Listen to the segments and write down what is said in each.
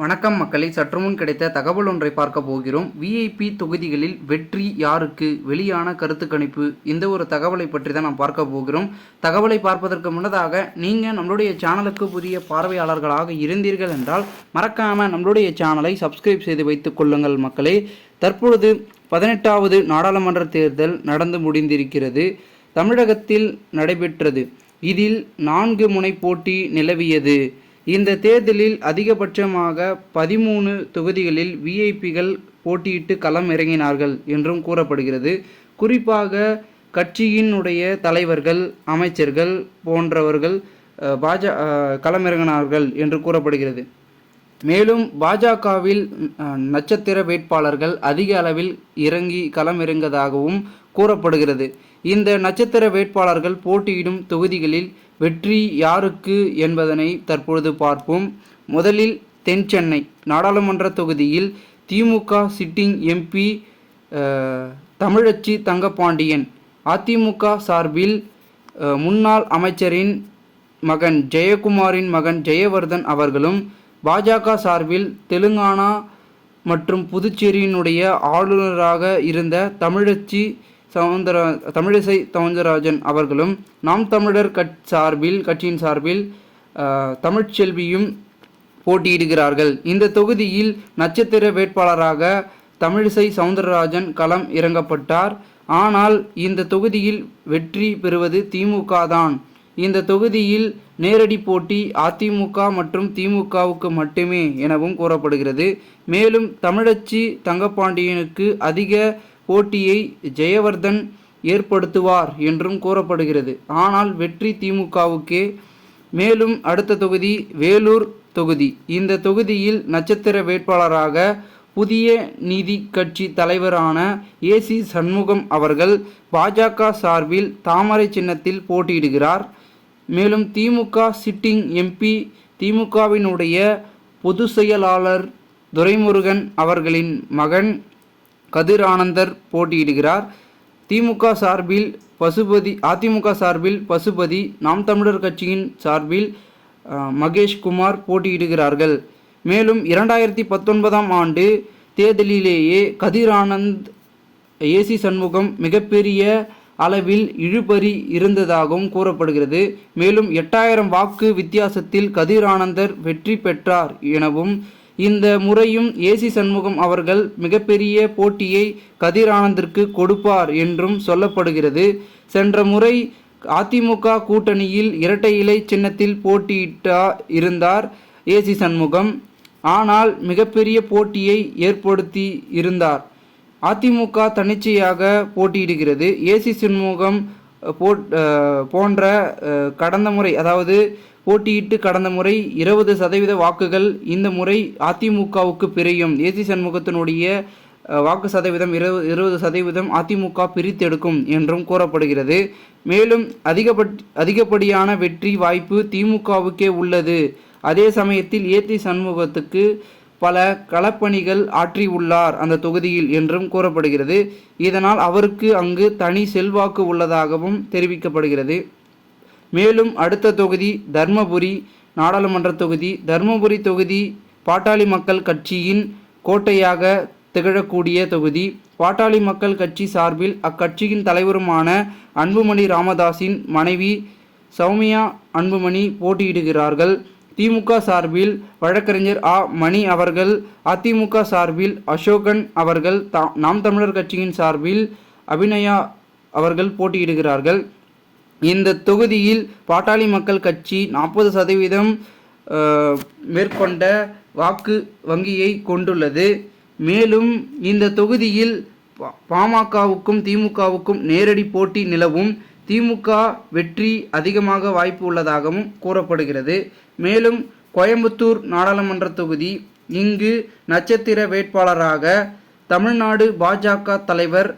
வணக்கம் மக்களை. சற்றுமுன் கிடைத்த தகவல் ஒன்றை பார்க்க போகிறோம். விஐபி தொகுதிகளில் வெற்றி யாருக்கு? வெளியான கருத்து கணிப்பு இந்த ஒரு தகவலை பற்றி தான் நாம் பார்க்க போகிறோம். தகவலை பார்ப்பதற்கு முன்னதாக நீங்கள் நம்மளுடைய சேனலுக்கு புதிய பார்வையாளர்களாக இருந்தீர்கள் என்றால் மறக்காமல் நம்மளுடைய சேனலை சப்ஸ்கிரைப் செய்து வைத்துக் கொள்ளுங்கள் மக்களே. தற்பொழுது பதினெட்டாவது நாடாளுமன்ற தேர்தல் நடந்து முடிந்திருக்கிறது. தமிழகத்தில் நடைபெற்றது. இதில் நான்கு முனை போட்டி நிலவியது. இந்த தேர்தலில் அதிகபட்சமாக பதிமூணு தொகுதிகளில் விஐபிகள் போட்டியிட்டு களம் இறங்கினார்கள் என்றும் கூறப்படுகிறது. குறிப்பாக கட்சியினுடைய தலைவர்கள் அமைச்சர்கள் போன்றவர்கள் பாஜ களமிறங்கினார்கள் என்று கூறப்படுகிறது. மேலும் பாஜகவில் நட்சத்திர வேட்பாளர்கள் அதிக அளவில் இறங்கி களமிறங்கதாகவும் கூறப்படுகிறது. இந்த நட்சத்திர வேட்பாளர்கள் போட்டியிடும் தொகுதிகளில் வெற்றி யாருக்கு என்பதனை தற்பொழுது பார்ப்போம். முதலில் தென் சென்னை. நாடாளுமன்ற தொகுதியில் திமுக சிட்டிங் எம்பி தமிழச்சி தங்கப்பாண்டியன். அதிமுக சார்பில் முன்னாள் அமைச்சரின் மகன் ஜெயக்குமாரின் மகன் ஜெயவர்தன் அவர்களும் பாஜக சார்பில் தெலுங்கானா மற்றும் புதுச்சேரியினுடைய ஆளுநராக இருந்த தமிழச்சி சவுந்தர தமிழிசை சவுந்தரராஜன் அவர்களும் நாம் தமிழர் கட் சார்பில் கட்சியின் சார்பில் தமிழ்ச்செல்வியும் போட்டியிடுகிறார்கள். இந்த தொகுதியில் நட்சத்திர வேட்பாளராக தமிழிசை சவுந்தரராஜன் களம் இறங்கப்பட்டார். ஆனால் இந்த தொகுதியில் வெற்றி பெறுவது திமுக தான். இந்த தொகுதியில் நேரடி போட்டி அதிமுக மற்றும் திமுகவுக்கு மட்டுமே எனவும் கூறப்படுகிறது. மேலும் தமிழச்சி தங்கப்பாண்டியனுக்கு அதிக போட்டியை ஜெயவர்தன் ஏற்படுத்துவார் என்றும் கூறப்படுகிறது. ஆனால் வெற்றி திமுகவுக்கே மேலும் அடுத்த தொகுதி வேலூர் தொகுதி. இந்த தொகுதியில் நட்சத்திர வேட்பாளராக புதிய நீதி கட்சி தலைவரான ஏசி சண்முகம் அவர்கள் பாஜக சார்பில் தாமரை சின்னத்தில் போட்டியிடுகிறார். மேலும் திமுக சிட்டிங் எம்பி திமுகவினுடைய பொதுச் செயலாளர் துரைமுருகன் அவர்களின் மகன் கதிர் ஆனந்தர் போட்டியிடுகிறார். திமுக சார்பில் பசுபதி அதிமுக சார்பில் பசுபதி நாம் தமிழர் கட்சியின் சார்பில் மகேஷ்குமார் போட்டியிடுகிறார்கள். மேலும் இரண்டாயிரத்தி பத்தொன்பதாம் ஆண்டு தேர்தலிலேயே கதிர் ஆனந்த் ஏசி சண்முகம் மிகப்பெரிய அளவில் இழுபறி இருந்ததாகவும் கூறப்படுகிறது. மேலும் எட்டாயிரம் வாக்கு வித்தியாசத்தில் கதிர் ஆனந்தர் வெற்றி பெற்றார் எனவும் இந்த முறையும் ஏசி சண்முகம் அவர்கள் மிகப்பெரிய போட்டியை கதிரானந்திற்கு கொடுப்பார் என்றும் சொல்லப்படுகிறது. சென்ற முறை அதிமுக கூட்டணியில் இரட்டை இலை சின்னத்தில் போட்டியிட்டா இருந்தார் ஏசி சண்முகம். ஆனால் மிகப்பெரிய போட்டியை ஏற்படுத்தி இருந்தார். அதிமுக தன்னிச்சையாக போட்டியிடுகிறது. ஏசி சண்முகம் போட் போன்ற கடந்த முறை அதாவது போட்டியிட்டு கடந்த முறை இருபது சதவீத வாக்குகள் இந்த முறை அதிமுகவுக்கு பிரியும். ஏசி சண்முகத்தினுடைய வாக்கு சதவீதம் இருபது இருபது சதவீதம் அதிமுக பிரித்தெடுக்கும் என்றும் கூறப்படுகிறது. மேலும் அதிகபட் அதிகப்படியான வெற்றி வாய்ப்பு திமுகவுக்கே உள்ளது. அதே சமயத்தில் ஏசி சண்முகத்துக்கு பல களப்பணிகள் ஆற்றியுள்ளார் அந்த தொகுதியில் என்றும் கூறப்படுகிறது. இதனால் அவருக்கு அங்கு தனி செல்வாக்கு உள்ளதாகவும் தெரிவிக்கப்படுகிறது. மேலும் அடுத்த தொகுதி தர்மபுரி நாடாளுமன்ற தொகுதி தர்மபுரி தொகுதி பாட்டாளி மக்கள் கட்சியின் கோட்டையாக திகழக்கூடிய தொகுதி. பாட்டாளி மக்கள் கட்சி சார்பில் அக்கட்சியின் தலைவருமான அன்புமணி ராமதாஸின் மனைவி சௌமியா அன்புமணி போட்டியிடுகிறார்கள். திமுக சார்பில் வழக்கறிஞர் ஆ. மணி அவர்கள் அதிமுக சார்பில் அசோகன் அவர்கள் தா- நாம் தமிழர் கட்சியின் சார்பில் அபிநயா அவர்கள் போட்டியிடுகிறார்கள். இந்த தொகுதியில் பாட்டாளி மக்கள் கட்சி நாற்பது சதவீதம் மேற்கொண்ட வாக்கு வங்கியை கொண்டுள்ளது. மேலும் இந்த தொகுதியில் பாமகவுக்கும் திமுகவுக்கும் நேரடி போட்டி நிலவும் திமுக வெற்றி அதிகமாக வாய்ப்பு உள்ளதாகவும் கூறப்படுகிறது. மேலும் கோயம்புத்தூர் நாடாளுமன்ற தொகுதி இங்கு நட்சத்திர வேட்பாளராக தமிழ்நாடு பாஜக தலைவர்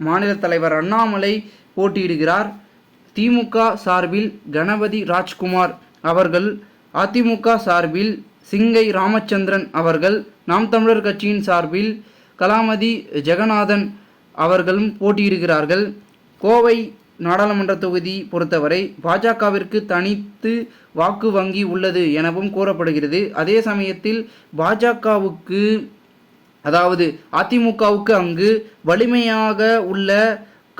மாநில தலைவர் அண்ணாமலை போட்டியிடுகிறார். திமுக சார்பில் கணபதி ராஜ்குமார் அவர்கள் அதிமுக சார்பில் சிங்கை ராமச்சந்திரன் அவர்கள் நாம் தமிழர் கட்சியின் சார்பில் கலாமதி ஜெகநாதன் அவர்களும் போட்டியிடுகிறார்கள். கோவை நாடாளுமன்ற தொகுதி பொறுத்தவரை பாஜகவிற்கு தனித்து வாக்கு வங்கி உள்ளது எனவும் கூறப்படுகிறது. அதே சமயத்தில் பாஜகவுக்கு அதாவது அதிமுகவுக்கு அங்கு வலிமையாக உள்ள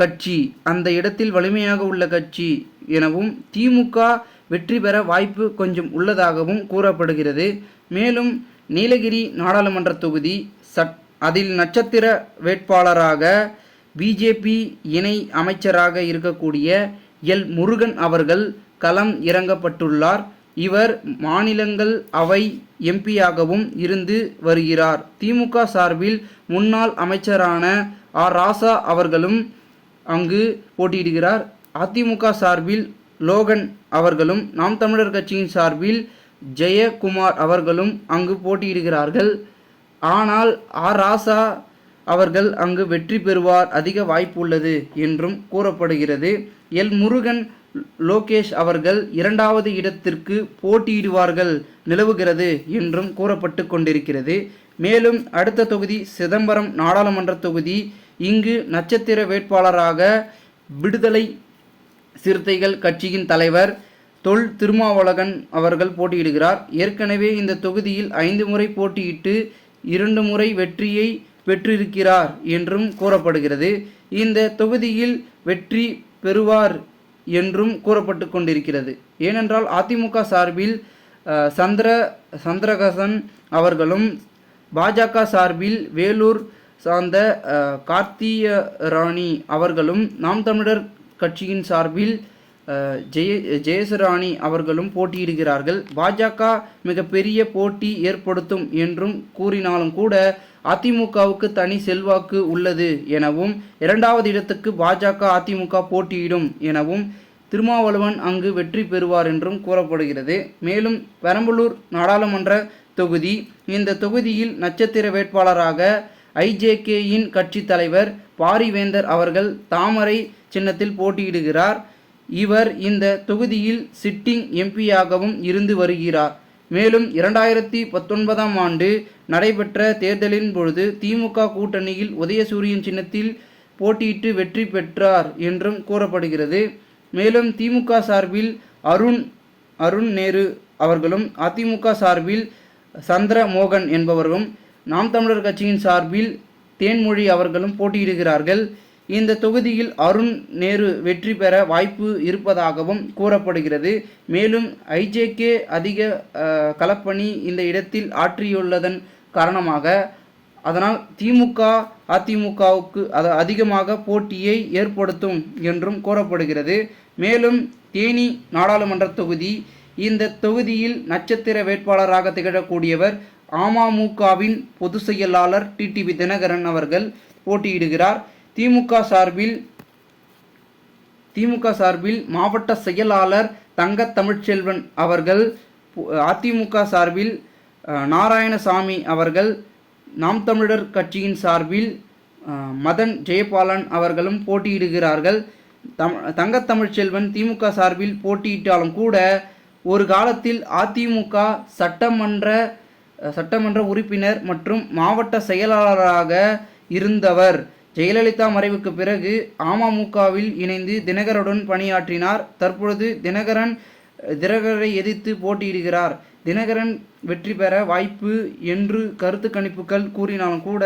கட்சி அந்த இடத்தில் வலிமையாக உள்ள கட்சி எனவும் திமுக வெற்றி பெற வாய்ப்பு கொஞ்சம் உள்ளதாகவும் கூறப்படுகிறது. மேலும் நீலகிரி நாடாளுமன்ற தொகுதி சட் அதில் நட்சத்திர வேட்பாளராக பிஜேபி இணை அமைச்சராக இருக்கக்கூடிய எல். முருகன் அவர்கள் களம் இறங்கப்பட்டுள்ளார். இவர் மாநிலங்கள் அவை எம்பியாகவும் இருந்து வருகிறார். திமுக சார்பில் முன்னாள் அமைச்சரான ஆர் ராசா அவர்களும் அங்கு போட்டியிடுகிறார். அதிமுக சார்பில் லோகன் அவர்களும் நாம் தமிழர் கட்சியின் சார்பில் ஜெயக்குமார் அவர்களும் அங்கு போட்டியிடுகிறார்கள். ஆனால் ஆர் ராசா அவர்கள் அங்கு வெற்றி பெறுவார் அதிக வாய்ப்பு உள்ளது என்றும் கூறப்படுகிறது. எல். முருகன் லோகேஷ் அவர்கள் இரண்டாவது இடத்திற்கு போட்டியிடுவார்கள் நிலவுகிறது என்றும் கூறப்பட்டு கொண்டிருக்கிறது. மேலும் அடுத்த தொகுதி சிதம்பரம் நாடாளுமன்ற தொகுதி இங்கு நட்சத்திர வேட்பாளராக விடுதலை சிறுத்தைகள் கட்சியின் தலைவர் தொல் திருமாவளகன் அவர்கள் போட்டியிடுகிறார். ஏற்கனவே இந்த தொகுதியில் ஐந்து முறை போட்டியிட்டு இரண்டு முறை வெற்றியை பெற்றிருக்கிறார் என்றும் கூறப்படுகிறது. இந்த தொகுதியில் வெற்றி பெறுவார் என்றும் கூறப்பட்டு கொண்டிருக்கிறது. ஏனென்றால் அதிமுக சார்பில் சந்திர சந்திரகசன் அவர்களும் பாஜக சார்பில் வேலூர் சார்ந்த கார்த்திய ராணி அவர்களும் நாம் தமிழர் கட்சியின் சார்பில் ஜெய ஜெயசராணி அவர்களும் போட்டியிடுகிறார்கள். பாஜக மிகப்பெரிய போட்டி ஏற்படுத்தும் என்றும் கூறினாலும் கூட அதிமுகவுக்கு தனி செல்வாக்கு உள்ளது எனவும் இரண்டாவது இடத்துக்கு பாஜக அதிமுக போட்டியிடும் எனவும் திருமாவளவன் அங்கு வெற்றி பெறுவார் என்றும் கூறப்படுகிறது. மேலும் பெரம்பலூர் நாடாளுமன்ற தொகுதி இந்த தொகுதியில் நட்சத்திர வேட்பாளராக ஐஜேகேயின் கட்சி தலைவர் பாரிவேந்தர் அவர்கள் தாமரை சின்னத்தில் போட்டியிடுகிறார். இவர் இந்த தொகுதியில் சிட்டிங் எம்பியாகவும் இருந்து வருகிறார். மேலும் இரண்டாயிரத்தி பத்தொன்பதாம் ஆண்டு நடைபெற்ற தேர்தலின் பொழுது திமுக கூட்டணியில் உதயசூரியன் சின்னத்தில் போட்டியிட்டு வெற்றி பெற்றார் என்றும் கூறப்படுகிறது. மேலும் திமுக சார்பில் அருண் அருண் நேரு அவர்களும் அதிமுக சார்பில் சந்திரமோகன் என்பவரும் நாம் தமிழர் கட்சியின் சார்பில் தேன்மொழி அவர்களும் போட்டியிடுகிறார்கள். இந்த தொகுதியில் அருண் நேரு வெற்றி பெற வாய்ப்பு இருப்பதாகவும் கூறப்படுகிறது. மேலும் ஐஜேகே அதிக கலப்பணி களப்பணி இந்த இடத்தில் ஆற்றியுள்ளதன் காரணமாக அதனால் திமுக அதிமுகவுக்கு அது அதிகமாக போட்டியை ஏற்படுத்தும் என்றும் கூறப்படுகிறது. மேலும் தேனி நாடாளுமன்ற தொகுதி இந்த தொகுதியில் நட்சத்திர வேட்பாளராக திகழக்கூடியவர் அமமுகவின் பொதுச் செயலாளர் டிடிவி தினகரன் அவர்கள் போட்டியிடுகிறார். திமுக சார்பில் திமுக சார்பில் மாவட்ட செயலாளர் தங்க தமிழ்ச்செல்வன் அவர்கள் அதிமுக சார்பில் நாராயணசாமி அவர்கள் நாம் தமிழர் கட்சியின் சார்பில் மதன் ஜெயபாலன் அவர்களும் போட்டியிடுகிறார்கள். தம் தங்க தமிழ்ச்செல்வன் திமுக சார்பில் போட்டியிட்டாலும் கூட ஒரு காலத்தில் அதிமுக சட்டமன்ற சட்டமன்ற உறுப்பினர் மற்றும் மாவட்ட செயலாளராக இருந்தவர். ஜெயலலிதா மறைவுக்கு பிறகு அமமுகவில் இணைந்து தினகருடன் பணியாற்றினார். தற்பொழுது தினகரன் தினகரை எதிர்த்து போட்டியிடுகிறார். தினகரன் வெற்றி பெற வாய்ப்பு என்று கருத்து கணிப்புகள் கூறினாலும் கூட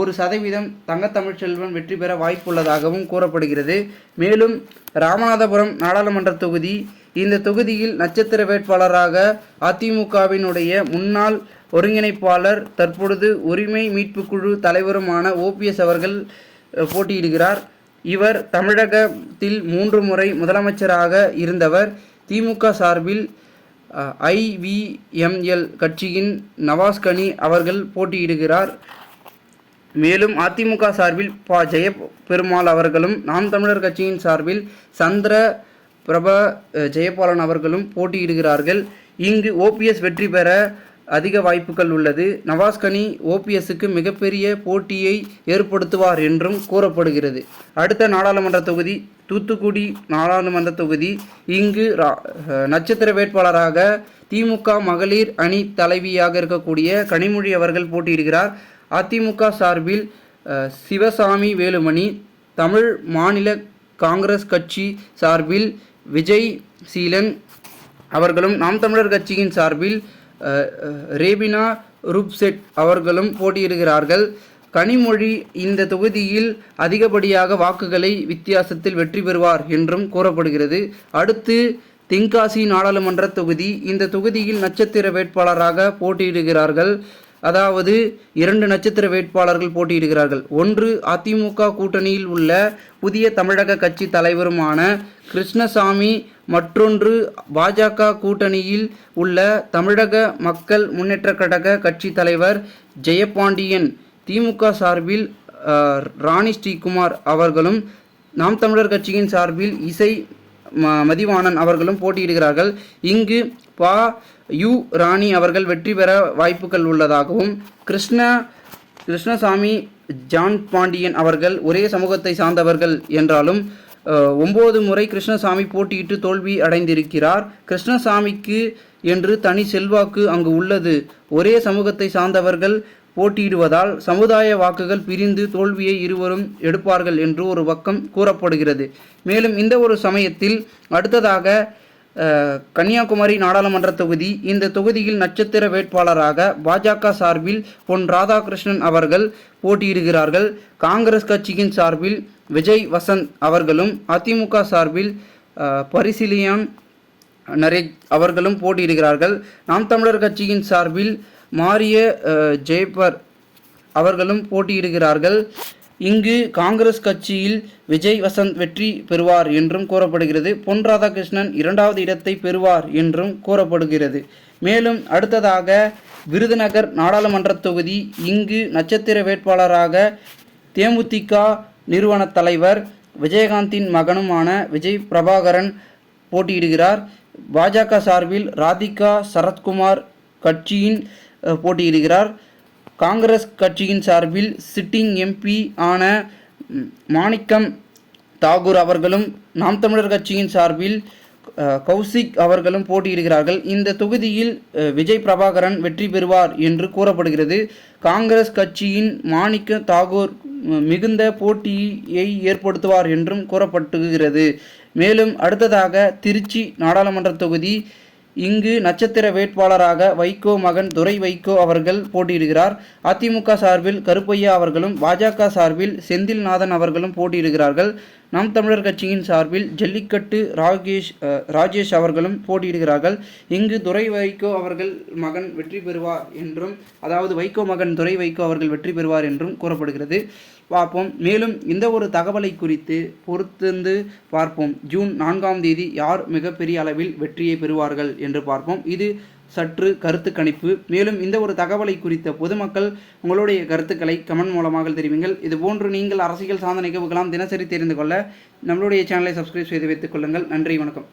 ஒரு சதவீதம் தங்கத்தமிழ்ச்செல்வன் வெற்றி பெற வாய்ப்புள்ளதாகவும் கூறப்படுகிறது. மேலும் ராமநாதபுரம் நாடாளுமன்ற தொகுதி இந்த தொகுதியில் நட்சத்திர வேட்பாளராக அதிமுகவினுடைய முன்னாள் ஒருங்கிணைப்பாளர் தற்பொழுது உரிமை மீட்புக் குழு தலைவருமான ஓபிஎஸ் அவர்கள் போட்டியிடுகிறார். இவர் தமிழகத்தில் மூன்று முறை முதலமைச்சராக இருந்தவர். திமுக சார்பில் ஐவிஎம்எல் கட்சியின் நவாஸ் கனி அவர்கள் போட்டியிடுகிறார். மேலும் அதிமுக சார்பில் ப. ஜெயபெருமாள் அவர்களும் நாம் தமிழர் கட்சியின் சார்பில் சந்திர பிரபா ஜெயபாலன் அவர்களும் போட்டியிடுகிறார்கள். இங்கு ஓபிஎஸ் வெற்றி பெற அதிக வாய்ப்புகள் உள்ளது. நவாஸ்கனி ஓபிஎஸ்க்கு மிகப்பெரிய போட்டியை ஏற்படுத்துவார் என்றும் கூறப்படுகிறது. அடுத்த நாடாளுமன்ற தொகுதி தூத்துக்குடி நாடாளுமன்ற தொகுதி. இங்கு ரா- நட்சத்திர வேட்பாளராக திமுக மகளிர் அணி தலைவியாக இருக்கக்கூடிய கனிமொழி அவர்கள் போட்டியிடுகிறார். அதிமுக சார்பில் சிவசாமி வேலுமணி தமிழ் மாநில காங்கிரஸ் கட்சி சார்பில் விஜய் சீலன் அவர்களும் நாம் தமிழர் கட்சியின் சார்பில் ரேபினா ரூப்செட் அவர்களும் போட்டியிடுகிறார்கள். கனிமொழி இந்த தொகுதியில் அதிகப்படியாக வாக்குகளை வித்தியாசத்தில் வெற்றி பெறுவார் என்றும் கூறப்படுகிறது. அடுத்து தென்காசி நாடாளுமன்ற தொகுதி. இந்த தொகுதியில் நட்சத்திர வேட்பாளராக போட்டியிடுகிறார்கள். அதாவது இரண்டு நட்சத்திர வேட்பாளர்கள் போட்டியிடுகிறார்கள். ஒன்று அதிமுக கூட்டணியில் உள்ள புதிய தமிழக கட்சி தலைவருமான கிருஷ்ணசாமி மற்றொன்று பாஜக கூட்டணியில் உள்ள தமிழக மக்கள் முன்னேற்ற கழக கட்சி தலைவர் ஜெயபாண்டியன். திமுக சார்பில் ராணி ஸ்ரீகுமார் அவர்களும் நாம் தமிழர் கட்சியின் சார்பில் இசை ம- மதிவாணன் அவர்களும் போட்டியிடுகிறார்கள். இங்கு பா யு ராணி அவர்கள் வெற்றி பெற வாய்ப்புகள் உள்ளதாகவும் கிருஷ்ண கிருஷ்ணசாமி ஜான் பாண்டியன் அவர்கள் ஒரே சமூகத்தை சார்ந்தவர்கள் என்றாலும் ஒம்பது ஒன்பது முறை கிருஷ்ணசாமி போட்டியிட்டு தோல்வி அடைந்திருக்கிறார். கிருஷ்ணசாமிக்கு என்று தனி செல்வாக்கு அங்கு உள்ளது. ஒரே சமூகத்தை சார்ந்தவர்கள் போட்டியிடுவதால் சமுதாய வாக்குகள் பிரிந்து தோல்வியை இருவரும் எடுப்பார்கள் என்று ஒரு பக்கம் கூறப்படுகிறது. மேலும் இந்த ஒரு சமயத்தில் அடுத்ததாக கன்னியாகுமரி நாடாளுமன்ற தொகுதி இந்த தொகுதியில் நட்சத்திர வேட்பாளராக பாஜக சார்பில் பொன் ராதாகிருஷ்ணன் அவர்கள் போட்டியிடுகிறார்கள். காங்கிரஸ் கட்சியின் சார்பில் விஜய் வசந்த் அவர்களும் அதிமுக சார்பில் அஹ், பரிசிலியான் அவர்களும் போட்டியிடுகிறார்கள். நாம் தமிழர் கட்சியின் சார்பில் மாரிய ஜெய்பர் அவர்களும் போட்டியிடுகிறார்கள். இங்கு காங்கிரஸ் கட்சியில் விஜய் வசந்த் வெற்றி பெறுவார் என்றும் கூறப்படுகிறது. பொன் ராதாகிருஷ்ணன் இரண்டாவது இடத்தை பெறுவார் என்றும் கூறப்படுகிறது. மேலும் அடுத்ததாக விருதுநகர் நாடாளுமன்ற தொகுதி இங்கு நட்சத்திர வேட்பாளராக தேமுதிக நிறுவன தலைவர் விஜயகாந்தின் மகனுமான விஜய் பிரபாகரன் போட்டியிடுகிறார். பாஜக சார்பில் ராதிகா சரத்குமார் கட்சியின் போட்டியிடுகிறார். காங்கிரஸ் கட்சியின் சார்பில் சிட்டிங் எம்பி ஆன மாணிக்கம் தாகூர் அவர்களும் நாம் தமிழர் கட்சியின் சார்பில் கௌசிக் அவர்களும் போட்டியிடுகிறார்கள். இந்த தொகுதியில் விஜய் பிரபாகரன் வெற்றி பெறுவார் என்று கூறப்படுகிறது. காங்கிரஸ் கட்சியின் மாணிக்க தாகூர் மிகுந்த போட்டியை ஏற்படுத்துவார் என்றும் கூறப்பட்டுகிறது. மேலும் அடுத்ததாக திருச்சி நாடாளுமன்ற தொகுதி இங்கு நட்சத்திர வேட்பாளராக வைகோ மகன் துரை வைகோ அவர்கள் போட்டியிடுகிறார். அதிமுக சார்பில் கருப்பையா அவர்களும் பாஜக சார்பில் செந்தில்நாதன் அவர்களும் போட்டியிடுகிறார்கள். நாம் தமிழர் கட்சியின் சார்பில் ஜல்லிக்கட்டு ராகேஷ் ராஜேஷ் அவர்களும் போட்டியிடுகிறார்கள். இங்கு துரை வைகோ அவர்கள் மகன் வெற்றி பெறுவார் என்றும் அதாவது வைகோ மகன் துரை வைகோ அவர்கள் வெற்றி பெறுவார் என்றும் கூறப்படுகிறது. பார்ப்போம். மேலும் இந்த ஒரு தகவலை குறித்து பொறுத்திருந்து பார்ப்போம். ஜூன் நான்காம் தேதி யார் மிகப்பெரிய அளவில் வெற்றியை பெறுவார்கள் என்று பார்ப்போம். இது சற்று கருத்து கணிப்பு. மேலும் இந்த ஒரு தகவலை குறித்த பொதுமக்கள் உங்களுடைய கருத்துக்களை கமெண்ட் மூலமாக தெரிவிங்கள். இதுபோன்று நீங்கள் அரசியல் சார்ந்த நிகழ்வுகளாம் தினசரி தெரிந்து கொள்ள நம்மளுடைய சேனலை சப்ஸ்கிரைப் செய்து வைத்துக் கொள்ளுங்கள். நன்றி வணக்கம்.